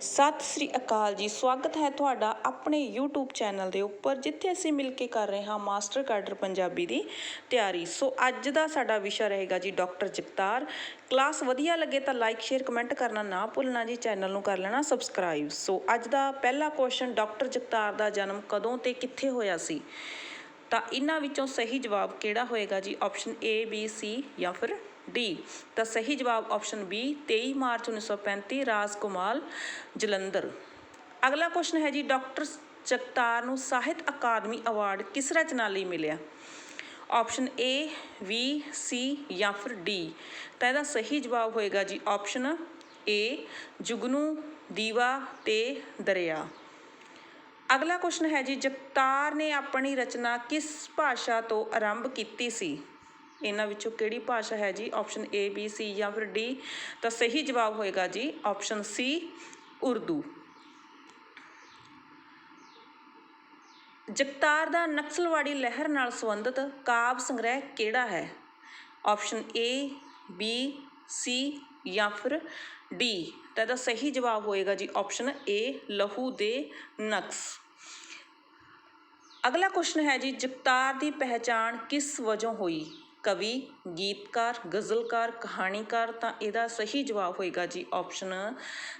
ਸਤਿ ਸ੍ਰੀ ਅਕਾਲ ਜੀ। ਸਵਾਗਤ ਹੈ ਤੁਹਾਡਾ ਆਪਣੇ YouTube ਚੈਨਲ ਦੇ ਉੱਪਰ, ਜਿੱਥੇ ਅਸੀਂ ਮਿਲ ਕੇ ਕਰ ਰਹੇ ਹਾਂ ਮਾਸਟਰ ਕਾਡਰ ਪੰਜਾਬੀ ਦੀ ਤਿਆਰੀ। ਸੋ ਅੱਜ ਦਾ ਸਾਡਾ ਵਿਸ਼ਾ ਰਹੇਗਾ ਜੀ ਡਾਕਟਰ ਜਗਤਾਰ। ਕਲਾਸ ਵਧੀਆ ਲੱਗੇ ਤਾਂ ਲਾਈਕ, ਸ਼ੇਅਰ, ਕਮੈਂਟ ਕਰਨਾ ਨਾ ਭੁੱਲਣਾ ਜੀ। ਚੈਨਲ ਨੂੰ ਕਰ ਲੈਣਾ ਸਬਸਕ੍ਰਾਈਬ। ਸੋ ਅੱਜ ਦਾ ਪਹਿਲਾ ਕੁਐਸਚਨ ਡਾਕਟਰ ਜਗਤਾਰ ਦਾ ਜਨਮ ਕਦੋਂ ਤੇ ਕਿੱਥੇ ਹੋਇਆ ਸੀ? ਤਾਂ ਇਹਨਾਂ ਵਿੱਚੋਂ ਸਹੀ ਜਵਾਬ ਕਿਹੜਾ ਹੋਏਗਾ ਜੀ? ਆਪਸ਼ਨ A, B, C ਜਾਂ ਫਿਰ ਡੀ। ਤਾਂ ਸਹੀ ਜਵਾਬ option B 23 March 1935 Rajkumar Jalandhar. ਅਗਲਾ ਕੁਐਸਚਨ ਹੈ ਜੀ, ਡਾਕਟਰ ਜਗਤਾਰ ਨੂੰ ਸਾਹਿਤ ਅਕਾਦਮੀ ਅਵਾਰਡ ਕਿਸ ਰਚਨਾ ਲਈ ਮਿਲਿਆ? ਆਪਸ਼ਨ A B C ਜਾਂ ਫਿਰ D ਤਾਂ ਇਹਦਾ ਸਹੀ ਜਵਾਬ ਹੋਏਗਾ ਜੀ ਆਪਸ਼ਨ A, ਜੁਗਨੂ, ਦੀਵਾ ਤੇ ਦਰਿਆ। ਅਗਲਾ ਕੁਐਸਚਨ ਹੈ ਜੀ, ਜਗਤਾਰ ਨੇ ਆਪਣੀ ਰਚਨਾ ਕਿਸ ਭਾਸ਼ਾ ਤੋਂ ਆਰੰਭ ਕੀਤੀ ਸੀ? ਇਹਨਾਂ ਵਿੱਚੋਂ ਕਿਹੜੀ ਭਾਸ਼ਾ ਹੈ ਜੀ? ਆਪਸ਼ਨ A, B, C ਜਾਂ ਫਿਰ D? ਤਾਂ ਸਹੀ ਜਵਾਬ ਹੋਏਗਾ ਜੀ ਆਪਸ਼ਨ C, ਉਰਦੂ। ਜਗਤਾਰ ਦਾ ਨਕਸਲਵਾੜੀ ਲਹਿਰ ਨਾਲ ਸੰਬੰਧਿਤ ਕਾਵ ਸੰਗ੍ਰਹਿ ਕਿਹੜਾ ਹੈ? ਆਪਸ਼ਨ A, B, C ਜਾਂ ਫਿਰ D? ਤਾਂ ਇਹਦਾ ਸਹੀ ਜਵਾਬ ਹੋਏਗਾ ਜੀ ਆਪਸ਼ਨ A, ਲਹੂ ਦੇ ਨਕਸ। ਅਗਲਾ ਕੁਸ਼ਨ ਹੈ ਜੀ ਜਗਤਾਰ ਦੀ ਪਹਿਚਾਣ ਕਿਸ ਵਜੋਂ ਹੋਈ? ਕਵੀ, ਗੀਤਕਾਰ, ਗਜ਼ਲਕਾਰ, ਕਹਾਣੀਕਾਰ ਤਾਂ ਇਹਦਾ ਸਹੀ ਜਵਾਬ ਹੋਏਗਾ ਜੀ ਆਪਸ਼ਨ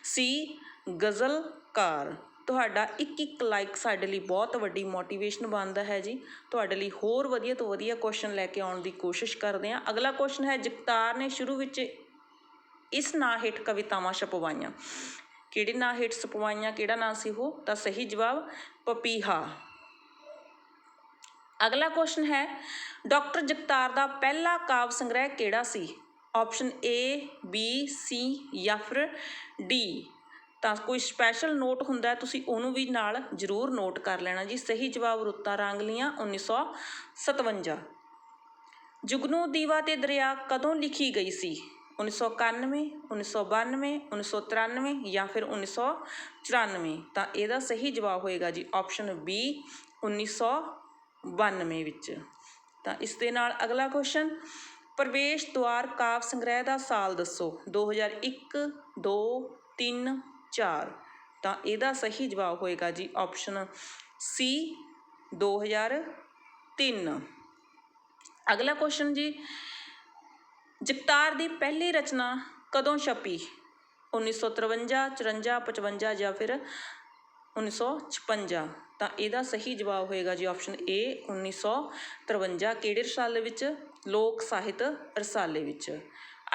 ਸੀ ਗਜ਼ਲਕਾਰ। ਤੁਹਾਡਾ ਇੱਕ ਇੱਕ ਲਾਈਕ ਸਾਡੇ ਲਈ ਬਹੁਤ ਵੱਡੀ ਮੋਟੀਵੇਸ਼ਨ ਬਣਦਾ ਹੈ ਜੀ। ਤੁਹਾਡੇ ਲਈ ਹੋਰ ਵਧੀਆ ਤੋਂ ਵਧੀਆ ਕੁਐਸਚਨ ਲੈ ਕੇ ਆਉਣ ਦੀ ਕੋਸ਼ਿਸ਼ ਕਰਦੇ ਹਾਂ। ਅਗਲਾ ਕੁਐਸਚਨ ਹੈ, ਜਗਤਾਰ ਨੇ ਸ਼ੁਰੂ ਵਿੱਚ ਇਸ ਨਾਂ ਹੇਠ ਕਵਿਤਾਵਾਂ ਛਪਵਾਈਆਂ। ਕਿਹੜੇ ਨਾਂ ਹੇਠ ਛਪਵਾਈਆਂ, ਕਿਹੜਾ ਨਾਂ ਸੀ ਉਹ? ਤਾਂ ਸਹੀ ਜਵਾਬ, ਪਪੀਹਾ। ਅਗਲਾ ਕੁਐਸਚਨ ਹੈ, ਡਾਕਟਰ ਜਗਤਾਰ ਦਾ ਪਹਿਲਾ ਕਾਵਿ ਸੰਗ੍ਰਹਿ ਕਿਹੜਾ ਸੀ? ਆਪਸ਼ਨ ਏ ਬੀ ਸੀ ਜਾਂ ਫਿਰ ਡੀ ਤਾਂ ਕੋਈ ਸਪੈਸ਼ਲ ਨੋਟ ਹੁੰਦਾ ਤੁਸੀਂ ਉਹਨੂੰ ਵੀ ਨਾਲ ਜ਼ਰੂਰ ਨੋਟ ਕਰ ਲੈਣਾ ਜੀ। ਸਹੀ ਜਵਾਬ ਰੁੱਤਾਂ ਰਾਂਗਲੀਆਂ 1957 ਜੁਗਨੂ ਦੀਵਾ ਤੇ ਦਰਿਆ ਕਦੋਂ ਲਿਖੀ ਗਈ ਸੀ? 1991 1992 1993 ਜਾਂ ਫਿਰ 1994 ਤਾਂ ਇਹਦਾ ਸਹੀ ਜਵਾਬ ਹੋਏਗਾ ਜੀ ਆਪਸ਼ਨ ਬੀ 1994 ਬਾਨਵੇਂ ਵਿੱਚ। ਤਾਂ ਇਸ ਦੇ ਨਾਲ ਅਗਲਾ ਕੁਐਸਚਨ ਪ੍ਰਵੇਸ਼ ਦੁਆਰ ਕਾਵ ਸੰਗ੍ਰਹਿ ਦਾ ਸਾਲ ਦੱਸੋ। 2001 2 3 4 ਤਾਂ ਇਹਦਾ ਸਹੀ ਜਵਾਬ ਹੋਏਗਾ ਜੀ ਆਪਸ਼ਨ ਸੀ 2003 ਅਗਲਾ ਕੁਐਸਚਨ ਜੀ, ਜਗਤਾਰ ਦੀ ਪਹਿਲੀ ਰਚਨਾ ਕਦੋਂ ਛਪੀ? 1953 54 55 ਜਾਂ ਫਿਰ 1956 ਤਾਂ ਇਹਦਾ ਸਹੀ ਜਵਾਬ ਹੋਏਗਾ ਜੀ ਆਪਸ਼ਨ A 1953 ਕਿਹੜੇ ਰਸਾਲੇ ਵਿੱਚ? ਲੋਕ ਸਾਹਿਤ ਰਸਾਲੇ ਵਿੱਚ।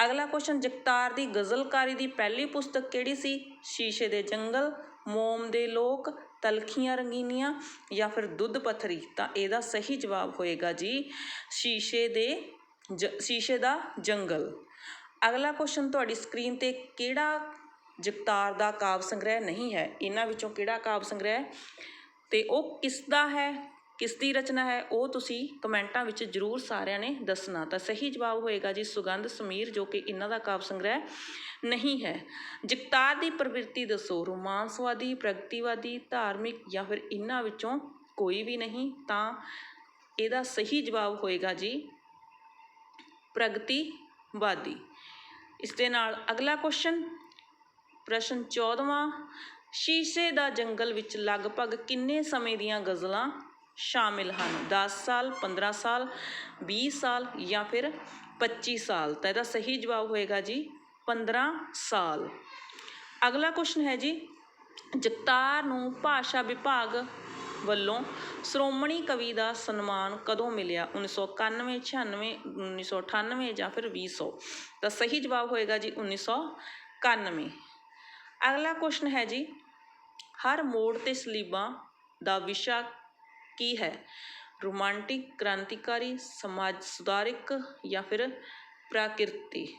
ਅਗਲਾ ਕੁਐਸਚਨ ਜਗਤਾਰ ਦੀ ਗਜ਼ਲਕਾਰੀ ਦੀ ਪਹਿਲੀ ਪੁਸਤਕ ਕਿਹੜੀ ਸੀ? ਸ਼ੀਸ਼ੇ ਦੇ ਜੰਗਲ, ਮੋਮ ਦੇ ਲੋਕ, ਤਲਖੀਆਂ ਰੰਗੀਨੀਆਂ ਜਾਂ ਫਿਰ ਦੁੱਧ ਪੱਥਰੀ? ਤਾਂ ਇਹਦਾ ਸਹੀ ਜਵਾਬ ਹੋਏਗਾ ਜੀ ਸ਼ੀਸ਼ੇ ਦੇ ਜ, ਸ਼ੀਸ਼ੇ ਦਾ ਜੰਗਲ। ਅਗਲਾ ਕੁਐਸਚਨ ਤੁਹਾਡੀ ਸਕਰੀਨ ਤੇ ਕਿਹੜਾ ਜਗਤਾਰ ਦਾ ਕਾਵਿ ਸੰਗ੍ਰਹਿ ਨਹੀਂ ਹੈ। ਇਹਨਾਂ ਵਿੱਚੋਂ ਕਿਹੜਾ ਕਾਵਿ ਸੰਗ੍ਰਹਿ ਤੇ ਉਹ ਕਿਸ ਦਾ ਹੈ? ਕਿਸ ਦੀ ਰਚਨਾ ਹੈ? ਉਹ ਤੁਸੀਂ ਕਮੈਂਟਾਂ ਵਿੱਚ ਜਰੂਰ ਸਾਰਿਆਂ ਨੇ ਦੱਸਣਾ। ਤਾਂ ਸਹੀ ਜਵਾਬ ਹੋਏਗਾ ਜੀ ਸੁਗੰਧ ਸਮੀਰ, ਜੋ ਕਿ ਇਹਨਾਂ ਦਾ ਕਾਵ ਸੰਗ੍ਰਹਿ ਨਹੀਂ ਹੈ। ਜਗਤਾਰ ਦੀ ਪ੍ਰਵਿਰਤੀ ਦੱਸੋ। ਰੋਮਾਂਸਵਾਦੀ, ਪ੍ਰਗਤੀਵਾਦੀ, ਧਾਰਮਿਕ ਜਾਂ ਫਿਰ ਇਹਨਾਂ ਵਿੱਚੋਂ ਕੋਈ ਵੀ ਨਹੀਂ? ਤਾਂ ਇਹਦਾ ਸਹੀ ਜਵਾਬ ਹੋਏਗਾ ਜੀ ਪ੍ਰਗਤੀਵਾਦੀ। ਇਸ ਦੇ ਨਾਲ ਅਗਲਾ ਕੁਐਸਚਨ ਪ੍ਰਸ਼ਨ 14ਵਾਂ ਸ਼ੀਸ਼ੇ ਦਾ ਜੰਗਲ ਵਿੱਚ ਲਗਭਗ ਕਿੰਨੇ ਸਮੇਂ ਦੀਆਂ ਗਜ਼ਲਾਂ ਸ਼ਾਮਿਲ ਹਨ? 10 ਸਾਲ 15 ਸਾਲ 20 ਸਾਲ ਜਾਂ ਫਿਰ 25 ਸਾਲ? ਤਾਂ ਇਹਦਾ ਸਹੀ ਜਵਾਬ ਹੋਏਗਾ ਜੀ 15 ਸਾਲ। ਅਗਲਾ ਕੁਸ਼ਨ ਹੈ ਜੀ, ਜਗਤਾਰ ਨੂੰ ਭਾਸ਼ਾ ਵਿਭਾਗ ਵੱਲੋਂ ਸ਼੍ਰੋਮਣੀ ਕਵੀ ਦਾ ਸਨਮਾਨ ਕਦੋਂ ਮਿਲਿਆ? 1991 96 1998 ਜਾਂ ਫਿਰ 2000 ਤਾਂ ਸਹੀ ਜਵਾਬ ਹੋਏਗਾ ਜੀ 1991 ਅਗਲਾ ਕੁਐਸਚਨ ਹੈ ਜੀ, ਹਰ ਮੋੜ ਤੇ ਸਲੀਬਾਂ ਦਾ ਵਿਸ਼ਾ ਕੀ ਹੈ? ਰੋਮਾਂਟਿਕ, ਕ੍ਰਾਂਤੀਕਾਰੀ, ਸਮਾਜ ਸੁਧਾਰਕ ਜਾਂ ਫਿਰ ਪ੍ਰਕਿਰਤੀ?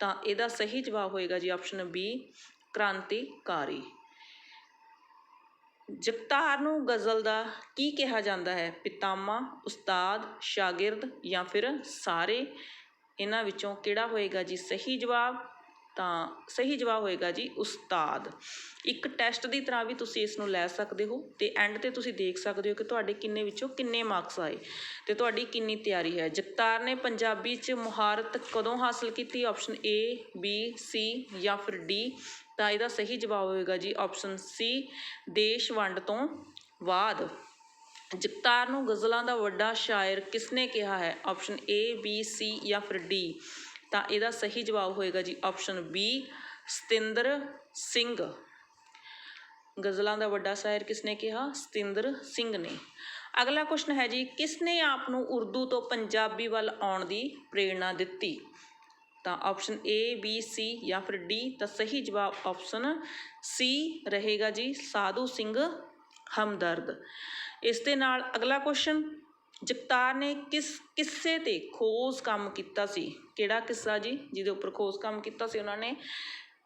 ਤਾਂ ਇਹਦਾ ਸਹੀ ਜਵਾਬ ਹੋਏਗਾ ਜੀ ਆਪਸ਼ਨ ਬੀ ਕ੍ਰਾਂਤੀਕਾਰੀ। ਜਗਤਾਰ ਨੂੰ ਗਜ਼ਲ ਦਾ ਕੀ ਕਿਹਾ ਜਾਂਦਾ ਹੈ? ਪਿਤਾਮਾ ਉਸਤਾਦ, ਸ਼ਾਗਿਰਦ ਜਾਂ ਫਿਰ ਸਾਰੇ? ਇਹਨਾਂ ਵਿੱਚੋਂ ਕਿਹੜਾ ਹੋਏਗਾ ਜੀ? ਸਹੀ ਜਵਾਬ ਤਾਂ ਸਹੀ ਜਵਾਬ ਹੋਏਗਾ ਜੀ ਉਸਤਾਦ। ਇੱਕ ਟੈਸਟ ਦੀ ਤਰ੍ਹਾਂ ਵੀ ਤੁਸੀਂ ਇਸ ਨੂੰ ਲੈ ਸਕਦੇ ਹੋ ਤੇ ਐਂਡ ਤੇ ਤੁਸੀਂ ਦੇਖ ਸਕਦੇ ਹੋ ਕਿ ਤੁਹਾਡੇ ਕਿੰਨੇ ਵਿੱਚੋਂ ਕਿੰਨੇ ਮਾਰਕਸ ਆਏ ਤੇ ਤੁਹਾਡੀ ਕਿੰਨੀ ਤਿਆਰੀ ਹੈ। ਜਗਤਾਰ ਨੇ ਪੰਜਾਬੀ 'ਚ ਮੁਹਾਰਤ ਕਦੋਂ ਹਾਸਲ ਕੀਤੀ? ਆਪਸ਼ਨ ਏ ਬੀ ਸੀ ਜਾਂ ਫਿਰ ਡੀ ਤਾਂ ਇਹਦਾ ਸਹੀ ਜਵਾਬ ਹੋਏਗਾ ਜੀ ਆਪਸ਼ਨ ਸੀ ਦੇਸ਼ ਵੰਡ ਤੋਂ ਬਾਅਦ। ਜਗਤਾਰ ਨੂੰ ਗਜ਼ਲਾਂ ਦਾ ਵੱਡਾ ਸ਼ਾਇਰ ਕਿਸਨੇ ਕਿਹਾ ਹੈ? ਆਪਸ਼ਨ ਏ ਬੀ ਸੀ ਜਾਂ ਫਿਰ ਡੀ ਤਾਂ ਇਹਦਾ ਸਹੀ ਜਵਾਬ ਹੋਏਗਾ ਜੀ ਆਪਸ਼ਨ ਬੀ ਸਤਿੰਦਰ ਸਿੰਘ। ਗਜ਼ਲਾਂ ਦਾ ਵੱਡਾ ਸ਼ਾਇਰ ਕਿਸਨੇ ਕਿਹਾ? ਸਤਿੰਦਰ ਸਿੰਘ ਨੇ। ਅਗਲਾ ਕੁਸ਼ਨ ਹੈ ਜੀ, ਕਿਸਨੇ ਆਪ ਨੂੰ ਉਰਦੂ ਤੋਂ ਪੰਜਾਬੀ ਵੱਲ ਆਉਣ ਦੀ ਪ੍ਰੇਰਣਾ ਦਿੱਤੀ? ਤਾਂ ਆਪਸ਼ਨ ਏ ਬੀ ਸੀ ਜਾਂ ਫਿਰ ਡੀ ਤਾਂ ਸਹੀ ਜਵਾਬ ਆਪਸ਼ਨ ਸੀ ਰਹੇਗਾ ਜੀ, ਸਾਧੂ ਸਿੰਘ ਹਮਦਰਦ। ਇਸ ਦੇ ਨਾਲ ਅਗਲਾ ਕੁਐਸਚਨ ਜਗਤਾਰ ਨੇ ਕਿਸ, ਕਿੱਸੇ ਤੇ ਖੋਜ ਕੰਮ ਕੀਤਾ ਸੀ? ਕਿਹੜਾ ਕਿੱਸਾ ਜੀ? ਜਿਹਦੇ ਉੱਪਰ ਖੋਜ ਕੰਮ ਕੀਤਾ ਸੀ ਉਹਨਾਂ ਨੇ?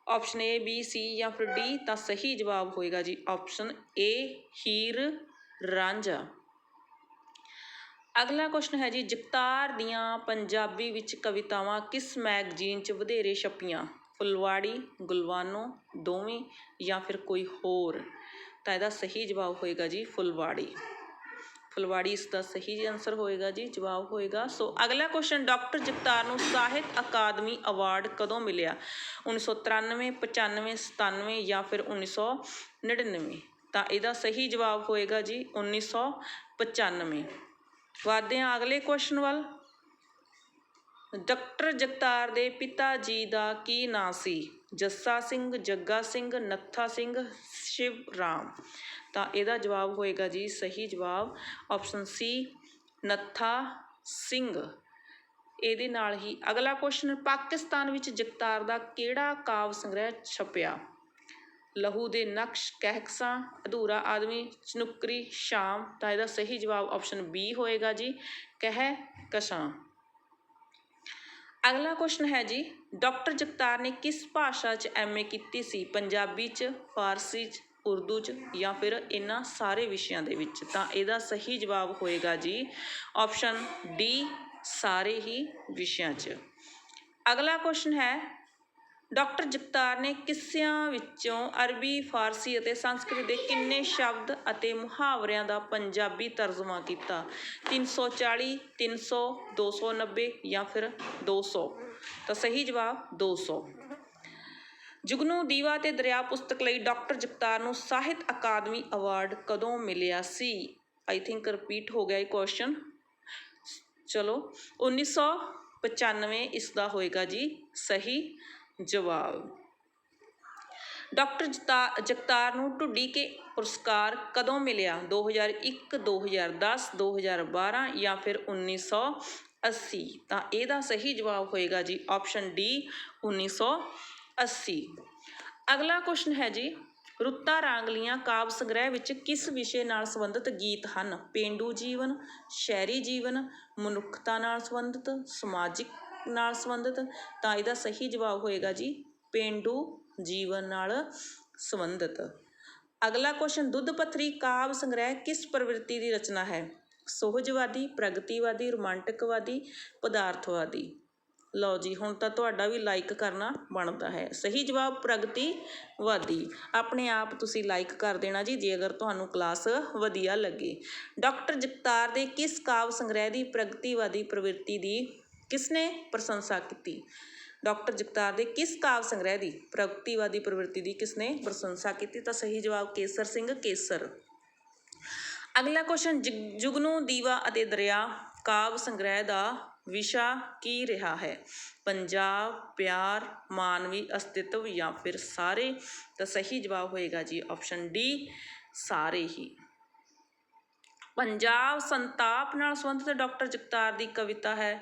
ਆਪਸ਼ਨ ਏ ਬੀ ਸੀ ਜਾਂ ਫਿਰ ਡੀ ਤਾਂ ਸਹੀ ਜਵਾਬ ਹੋਏਗਾ ਜੀ ਆਪਸ਼ਨ ਏ ਹੀਰ ਰਾਂਝਾ। ਅਗਲਾ ਕੁਐਸਚਨ ਹੈ ਜੀ, ਜਗਤਾਰ ਦੀਆਂ ਪੰਜਾਬੀ ਵਿੱਚ ਕਵਿਤਾਵਾਂ ਕਿਸ ਮੈਗਜ਼ੀਨ 'ਚ ਵਧੇਰੇ ਛਪੀਆਂ? ਫੁਲਵਾੜੀ, ਗੁਲਵਾਨੋ, ਦੋਵੇਂ ਜਾਂ ਫਿਰ ਕੋਈ ਹੋਰ? ਤਾਂ ਇਹਦਾ ਸਹੀ ਜਵਾਬ ਹੋਏਗਾ ਜੀ ਫੁਲਵਾੜੀ। ਫੁਲਵਾੜੀ ਇਸ ਦਾ ਸਹੀ ਆਨਸਰ ਹੋਏਗਾ ਜੀ, ਜਵਾਬ ਹੋਏਗਾ। ਸੋ ਅਗਲਾ ਕੁਐਸਚਨ ਡਾਕਟਰ ਜਗਤਾਰ ਨੂੰ ਸਾਹਿਤ ਅਕਾਦਮੀ ਅਵਾਰਡ ਕਦੋਂ ਮਿਲਿਆ? 1993 95 97 ਜਾਂ ਫਿਰ 1999 ਤਾਂ ਇਹਦਾ ਸਹੀ ਜਵਾਬ ਹੋਏਗਾ ਜੀ 1995 ਵਧਦੇ ਹਾਂ ਅਗਲੇ ਕੁਐਸਚਨ ਵੱਲ। ਡਾਕਟਰ ਜਗਤਾਰ ਦੇ ਪਿਤਾ ਜੀ ਦਾ ਕੀ ਨਾਂ ਸੀ? ਜੱਸਾ ਸਿੰਘ, ਜੱਗਾ ਸਿੰਘ, ਨੱਥਾ ਸਿੰਘ, ਸ਼ਿਵ ਰਾਮ। ਤਾਂ ਇਹਦਾ ਜਵਾਬ ਹੋਏਗਾ ਜੀ ਸਹੀ ਜਵਾਬ ਆਪਸ਼ਨ ਸੀ ਨੱਥਾ ਸਿੰਘ। ਇਹਦੇ ਨਾਲ ਹੀ ਅਗਲਾ ਕੁਐਸਚਨ ਪਾਕਿਸਤਾਨ ਵਿੱਚ ਜਗਤਾਰ ਦਾ ਕਿਹੜਾ ਕਾਵਿ ਸੰਗ੍ਰਹਿ ਛਪਿਆ? ਲਹੂ ਦੇ ਨਕਸ਼, ਕਹਿਕਸਾਂ, ਅਧੂਰਾ ਆਦਮੀ, ਚਨੁਕਰੀ, ਸ਼ਾਮ। ਤਾਂ ਇਹਦਾ ਸਹੀ ਜਵਾਬ ਆਪਸ਼ਨ ਬੀ ਹੋਏਗਾ ਜੀ ਕਹਿ ਕਸ਼ਾਂ ਅਗਲਾ ਕੁਐਸਚਨ ਹੈ ਜੀ ਡਾਕਟਰ ਜਗਤਾਰ ਨੇ ਕਿਸ ਭਾਸ਼ਾ 'ਚ ਐਮਏ ਕੀਤੀ ਸੀ? ਪੰਜਾਬੀ 'ਚ, ਫਾਰਸੀ 'ਚ, ਉਰਦੂ 'ਚ ਜਾਂ ਫਿਰ ਇਹਨਾਂ ਸਾਰੇ ਵਿਸ਼ਿਆਂ ਦੇ ਵਿੱਚ? ਤਾਂ ਇਹਦਾ ਸਹੀ ਜਵਾਬ ਹੋਏਗਾ ਜੀ ਆਪਸ਼ਨ ਡੀ ਸਾਰੇ ਹੀ ਵਿਸ਼ਿਆਂ 'ਚ। ਅਗਲਾ ਕੁਐਸਚਨ ਹੈ ਡਾਕਟਰ ਜਗਤਾਰ ਨੇ ਕਿੱਸਿਆਂ ਵਿੱਚੋਂ ਅਰਬੀ, ਫਾਰਸੀ ਅਤੇ ਸੰਸਕ੍ਰਿਤ ਦੇ ਕਿੰਨੇ ਸ਼ਬਦ ਅਤੇ ਮੁਹਾਵਰਿਆਂ ਦਾ ਪੰਜਾਬੀ ਤਰਜਮਾ ਕੀਤਾ? 340 300 290 ਜਾਂ ਫਿਰ 200 ਤਾਂ ਸਹੀ ਜਵਾਬ 200 ਜੁਗਨੂ ਦੀਵਾ ਤੇ ਦਰਿਆ ਪੁਸਤਕ ਲਈ ਡਾਕਟਰ ਜਗਤਾਰ ਨੂੰ ਸਾਹਿਤ ਅਕਾਦਮੀ ਅਵਾਰਡ ਕਦੋਂ ਮਿਲਿਆ ਸੀ? ਆਈ ਥਿੰਕ ਰਿਪੀਟ ਹੋ ਗਿਆ ਇਹ ਕੁਐਸਚਨ ਚਲੋ 1995 ਇਸ ਦਾ ਹੋਏਗਾ ਜੀ। ਸਹੀ। ਜਵਾਬ। ਡਾਕਟਰ ਜਤਾ- ਜਗਤਾਰ ਨੂੰ ਢੁੱਡੀ ਕੇ ਪੁਰਸਕਾਰ ਕਦੋਂ ਮਿਲਿਆ? 2001 2010 2012 ਜਾਂ ਫਿਰ 1980 ਤਾਂ ਇਹਦਾ ਸਹੀ ਜਵਾਬ ਹੋਏਗਾ ਜੀ ਆਪਸ਼ਨ ਡੀ 1980 ਅਗਲਾ ਕੁਸ਼ਨ ਹੈ ਜੀ, ਰੁੱਤਾਂ ਰਾਂਗਲੀਆਂ ਕਾਵ ਸੰਗ੍ਰਹਿ ਵਿੱਚ ਕਿਸ ਵਿਸ਼ੇ ਨਾਲ ਸੰਬੰਧਿਤ ਗੀਤ ਹਨ? ਪੇਂਡੂ ਜੀਵਨ, ਸ਼ਹਿਰੀ ਜੀਵਨ, ਮਨੁੱਖਤਾ ਨਾਲ ਸੰਬੰਧਿਤ, ਸਮਾਜਿਕ ਨਾਲ ਸੰਬੰਧਿਤ, ਤਾਂ ਇਹਦਾ ਸਹੀ ਜਵਾਬ ਹੋਏਗਾ ਜੀ ਪੇਂਡੂ ਜੀਵਨ ਨਾਲ ਸੰਬੰਧਿਤ। ਅਗਲਾ ਕੁਐਸਚਨ ਦੁੱਧ ਪੱਥਰੀ ਕਾਵਿ ਸੰਗ੍ਰਹਿ ਕਿਸ ਪ੍ਰਵਿਰਤੀ ਦੀ ਰਚਨਾ ਹੈ? ਸੋਹਜਵਾਦੀ, ਪ੍ਰਗਤੀਵਾਦੀ, ਰੋਮਾਂਟਿਕਵਾਦੀ, ਪਦਾਰਥਵਾਦੀ। ਲਓ ਜੀ, ਹੁਣ ਤਾਂ ਤੁਹਾਡਾ ਵੀ ਲਾਈਕ ਕਰਨਾ ਬਣਦਾ ਹੈ। ਸਹੀ ਜਵਾਬ ਪ੍ਰਗਤੀਵਾਦੀ। ਆਪਣੇ ਆਪ ਤੁਸੀਂ ਲਾਈਕ ਕਰ ਦੇਣਾ ਜੀ, ਜੇ ਅਗਰ ਤੁਹਾਨੂੰ ਕਲਾਸ ਵਧੀਆ ਲੱਗੇ। ਡਾਕਟਰ ਜਗਤਾਰ ਦੇ ਕਿਸ ਕਾਵਿ ਸੰਗ੍ਰਹਿ ਦੀ ਪ੍ਰਗਤੀਵਾਦੀ ਪ੍ਰਵਿਰਤੀ ਦੀ ਕਿਸਨੇ ਪ੍ਰਸ਼ੰਸਾ ਕੀਤੀ? ਡਾਕਟਰ ਜਗਤਾਰ ਦੇ ਕਿਸ ਕਾਵਿ ਸੰਗ੍ਰਹਿ ਦੀ, ਪ੍ਰਗਤੀਵਾਦੀ ਪ੍ਰਵਿਰਤੀ ਦੀ ਕਿਸਨੇ ਪ੍ਰਸ਼ੰਸਾ ਕੀਤੀ? ਤਾਂ ਸਹੀ ਜਵਾਬ ਕੇਸਰ ਸਿੰਘ ਕੇਸਰ। ਅਗਲਾ ਕੁਐਸਚਨ ਜੁਗਨੂ ਦੀਵਾ ਅਤੇ ਦਰਿਆ ਕਾਵਿ ਸੰਗ੍ਰਹਿ ਦਾ ਵਿਸ਼ਾ ਕੀ ਰਿਹਾ ਹੈ? ਪੰਜਾਬ, ਪਿਆਰ, ਮਾਨਵੀ ਅਸਤਿਤਵ ਜਾਂ ਫਿਰ ਸਾਰੇ? ਤਾਂ ਸਹੀ ਜਵਾਬ ਹੋਏਗਾ ਜੀ ਆਪਸ਼ਨ ਡੀ ਸਾਰੇ ਹੀ। ਪੰਜਾਬ ਸੰਤਾਪ ਨਾਲ ਸੰਬੰਧਿਤ ਡਾਕਟਰ ਜਗਤਾਰ ਦੀ ਕਵਿਤਾ ਹੈ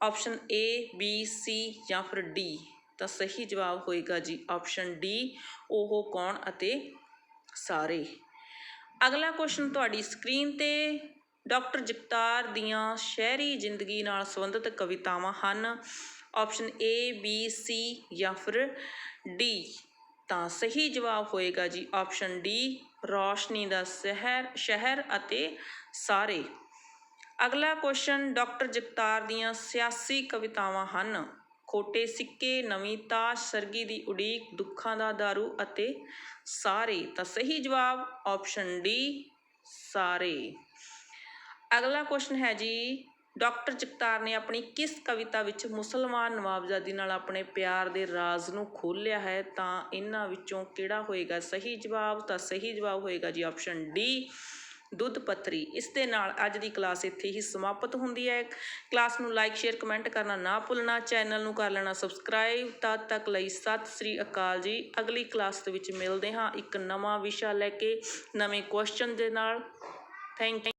ਆਪਸ਼ਨ ਏ ਬੀ ਸੀ ਜਾਂ ਫਿਰ ਡੀ ਤਾਂ ਸਹੀ ਜਵਾਬ ਹੋਏਗਾ ਜੀ ਆਪਸ਼ਨ ਡੀ ਉਹ ਕੌਣ ਅਤੇ ਸਾਰੇ। ਅਗਲਾ ਕੁਐਸਚਨ ਤੁਹਾਡੀ ਸਕਰੀਨ ਤੇ ਡਾਕਟਰ ਜਗਤਾਰ ਦੀਆਂ ਸ਼ਹਿਰੀ ਜ਼ਿੰਦਗੀ ਨਾਲ ਸੰਬੰਧਿਤ ਕਵਿਤਾਵਾਂ ਹਨ। ਆਪਸ਼ਨ ਏ ਬੀ ਸੀ ਜਾਂ ਫਿਰ ਡੀ ਤਾਂ ਸਹੀ ਜਵਾਬ ਹੋਏਗਾ ਜੀ ਆਪਸ਼ਨ ਡੀ ਰੌਸ਼ਨੀ ਦਾ ਸ਼ਹਿਰ ਸ਼ਹਿਰ ਅਤੇ ਸਾਰੇ। ਅਗਲਾ ਕੁਐਸਚਨ ਡਾਕਟਰ ਜਗਤਾਰ ਦੀਆਂ ਸਿਆਸੀ ਕਵਿਤਾਵਾਂ ਹਨ। ਖੋਟੇ ਸਿੱਕੇ, ਨਵੀਂ ਤਾਸ਼, ਸਰਗੀ ਦੀ ਉਡੀਕ, ਦੁੱਖਾਂ ਦਾ ਦਾਰੂ ਅਤੇ ਸਾਰੇ। ਤਾਂ ਸਹੀ ਜਵਾਬ ਆਪਸ਼ਨ ਡੀ ਸਾਰੇ। ਅਗਲਾ ਕੁਐਸਚਨ ਹੈ ਜੀ, ਡਾਕਟਰ ਜਗਤਾਰ ਨੇ ਆਪਣੀ ਕਿਸ ਕਵਿਤਾ ਵਿੱਚ ਮੁਸਲਮਾਨ ਨਵਾਬਜ਼ਾਦੀ ਨਾਲ ਆਪਣੇ ਪਿਆਰ ਦੇ ਰਾਜ਼ ਨੂੰ ਖੋਲ੍ਹਿਆ ਹੈ? ਤਾਂ ਇਹਨਾਂ ਵਿੱਚੋਂ ਕਿਹੜਾ ਹੋਏਗਾ? ਸਹੀ ਜਵਾਬ ਤਾਂ ਸਹੀ ਜਵਾਬ ਹੋਏਗਾ ਜੀ ਆਪਸ਼ਨ ਡੀ ਦੁੱਧ ਪੱਥਰੀ ਇਸ ਦੇ ਨਾਲ ਅੱਜ ਦੀ ਕਲਾਸ ਇੱਥੇ ਹੀ ਸਮਾਪਤ ਹੁੰਦੀ ਹੈ। ਕਲਾਸ ਨੂੰ ਲਾਈਕ ਸ਼ੇਅਰ ਕਮੈਂਟ ਕਰਨਾ ਨਾ ਭੁੱਲਣਾ। ਚੈਨਲ ਨੂੰ ਕਰ ਲੈਣਾ ਸਬਸਕ੍ਰਾਈਬ ਤਦ ਤੱਕ ਲਈ ਸਤਿ ਸ੍ਰੀ ਅਕਾਲ ਜੀ। ਅਗਲੀ ਕਲਾਸ ਦੇ ਵਿੱਚ ਮਿਲਦੇ ਹਾਂ ਇੱਕ ਨਵਾਂ ਵਿਸ਼ਾ ਲੈ ਕੇ ਨਵੇਂ ਕੁਐਸਚਨ ਦੇ ਨਾਲ। ਥੈਂਕ